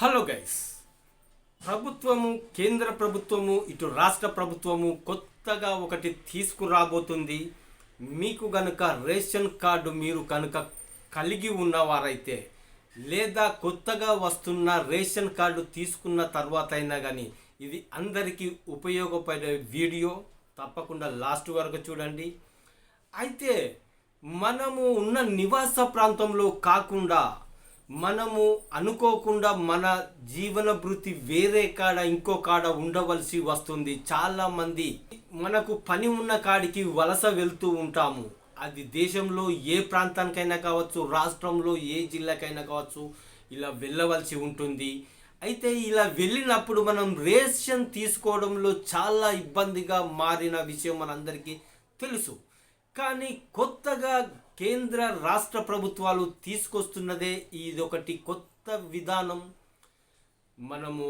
Hello guys. ప్రభుత్వము కేంద్ర ప్రభుత్వము ఇటు రాష్ట్ర ప్రభుత్వము కొత్తగా ఒకటి తీసుకురాబోతుంది. మీకు గనుక రేషన్ కార్డు మీరు కనుక కలిగి ఉన్నవారైతే లేదా కొత్తగా వస్తున్న రేషన్ కార్డు తీసుకున్న తర్వాత అయినా కానీ ఇది అందరికీ ఉపయోగపడే వీడియో. తప్పకుండా లాస్ట్ వరకు చూడండి. అయితే మనము ఉన్న నివాస ప్రాంతంలో కాకుండా మనము అనుకోకుండా మన జీవన వృత్తి వేరే కాడ ఇంకో కాడ ఉండవలసి వస్తుంది. చాలా మంది మనకు పని ఉన్న కాడికి వలస వెళ్తూ ఉంటాము. అది దేశంలో ఏ ప్రాంతానికైనా కావచ్చు రాష్ట్రంలో ఏ జిల్లాకైనా కావచ్చు ఇలా వెళ్ళవలసి ఉంటుంది. అయితే ఇలా వెళ్ళినప్పుడు మనం రేషన్ తీసుకోవడంలో చాలా ఇబ్బందిగా మారిన విషయం మనందరికీ తెలుసు. కానీ కొత్తగా కేంద్ర రాష్ట్ర ప్రభుత్వాలు తీసుకొస్తున్నదే ఇదొకటి కొత్త విధానం. మనము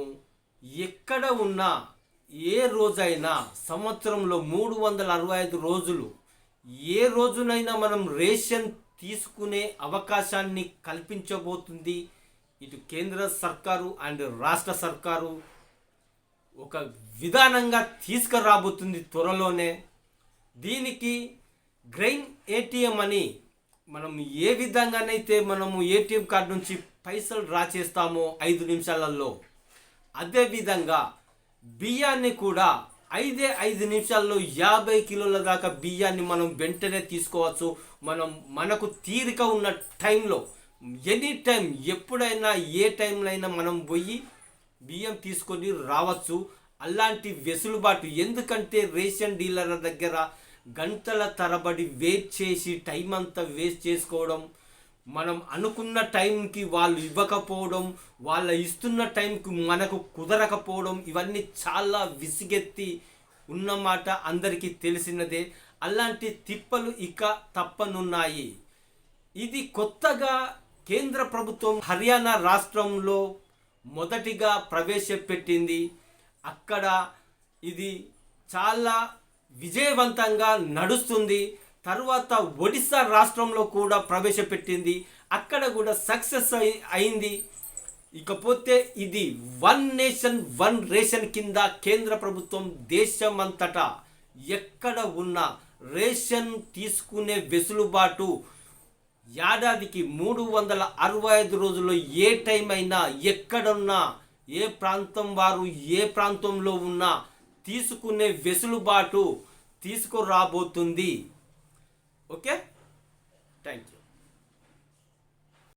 ఎక్కడ ఉన్నా ఏ రోజైనా సంవత్సరంలో మూడు వందల అరవై ఐదు రోజులు ఏ రోజునైనా మనం రేషన్ తీసుకునే అవకాశాన్ని కల్పించబోతుంది. ఇటు కేంద్ర సర్కారు అండ్ రాష్ట్ర సర్కారు ఒక విధానంగా తీసుకురాబోతుంది త్వరలోనే. దీనికి గ్రెయిన్ ఏటీఎం అని మనం ఏ విధంగానైతే మనము ఏటీఎం కార్డు నుంచి పైసలు డ్రా చేస్తామో ఐదు నిమిషాలలో అదేవిధంగా బియ్యాన్ని కూడా ఐదే ఐదు నిమిషాల్లో యాభై కిలోల దాకా బియ్యాన్ని మనం వెంటనే తీసుకోవచ్చు. మనం మనకు తీరిక ఉన్న టైంలో ఎనీ టైం ఎప్పుడైనా ఏ టైంలో అయినా మనం పోయి బియ్యం తీసుకొని రావచ్చు. అలాంటి వెసులుబాటు ఎందుకంటే రేషన్ డీలర్ల దగ్గర గంటల తరబడి వేస్ట్ చేసి టైం అంతా వేస్ట్ చేసుకోవడం మనం అనుకున్న టైంకి వాళ్ళు ఇవ్వకపోవడం వాళ్ళ ఇస్తున్న టైంకి మనకు కుదరకపోవడం ఇవన్నీ చాలా విసిగెత్తి ఉన్నమాట అందరికీ తెలిసినదే. అలాంటి తిప్పలు ఇక తప్పనున్నాయి. ఇది కొత్తగా కేంద్ర ప్రభుత్వం హర్యానా రాష్ట్రంలో మొదటిగా ప్రవేశపెట్టింది. అక్కడ ఇది చాలా విజయవంతంగా నడుస్తుంది. తర్వాత ఒడిస్సా రాష్ట్రంలో కూడా ప్రవేశపెట్టింది. అక్కడ కూడా సక్సెస్ అయి అయింది. ఇకపోతే ఇది వన్ నేషన్ వన్ రేషన్ కింద కేంద్ర ప్రభుత్వం దేశమంతటా ఎక్కడ ఉన్న రేషన్ తీసుకునే వెసులుబాటు ఏడాదికి మూడు వందల అరవై ఐదు రోజుల్లో ఏ టైం అయినా ఎక్కడున్నా ఏ ప్రాంతం వారు ఏ ప్రాంతంలో ఉన్నా తీసుకునే వెసులుబాటు తీసుకురాబోతుంది. ఓకే? Thank you